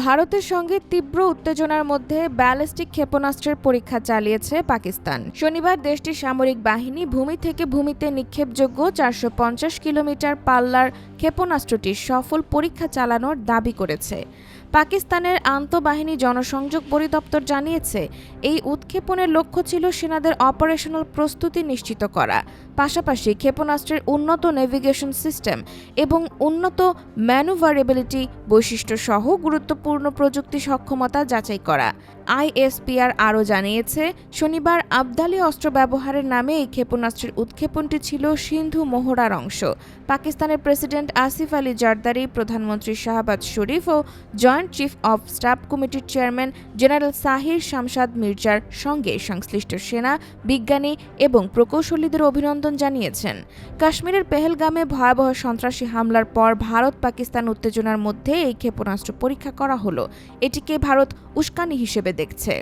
ভারতের সঙ্গে তীব্র উত্তেজনার মধ্যে ব্যালিস্টিক ক্ষেপণাস্ত্রের পরীক্ষা চালিয়েছে পাকিস্তান। শনিবার দেশটির সামরিক বাহিনী ভূমি থেকে ভূমিতে নিক্ষেপযোগ্য চারশো পঞ্চাশ কিলোমিটার পাল্লার ক্ষেপণাস্ত্রটির সফল পরীক্ষা চালানোর দাবি করেছে। পাকিস্তানের আন্তঃবাহিনী জনসংযোগ পরিদপ্তর জানিয়েছে, এই উৎক্ষেপণের লক্ষ্য ছিল সেনাদের অপারেশনাল প্রস্তুতি নিশ্চিত করা, পাশাপাশি ক্ষেপণাস্ত্রের উন্নত নেভিগেশন সিস্টেম এবং উন্নত ম্যানুভারেবিলিটি বৈশিষ্ট্য সহ গুরুত্বপূর্ণ প্রযুক্তি সক্ষমতা যাচাই করা। আইএসপিআর আরও জানিয়েছে, শনিবার আবদালি অস্ত্র ব্যবহারের নামে এই ক্ষেপণাস্ত্রের উৎক্ষেপণটি ছিল সিন্ধু মোহরার অংশ। পাকিস্তানের প্রেসিডেন্ট আসিফ আলী জারদারি, প্রধানমন্ত্রী শাহবাজ শরীফ ও জয়েন্ট চিফ অব স্টাফ কমিটির চেয়ারম্যান জেনারেল সাহির শামসাদ মির্জার সঙ্গে সংশ্লিষ্ট সেনা, বিজ্ঞানী এবং প্রকৌশলীদের অভিনন্দন জানিয়েছেন। কাশ্মীরের পেহেলগামে ভয়াবহ সন্ত্রাসী হামলার পর ভারত পাকিস্তান উত্তেজনার মধ্যে এই ক্ষেপণাস্ত্র পরীক্ষা করা হলো। এটিকে ভারত উস্কানি হিসেবে দেখছে।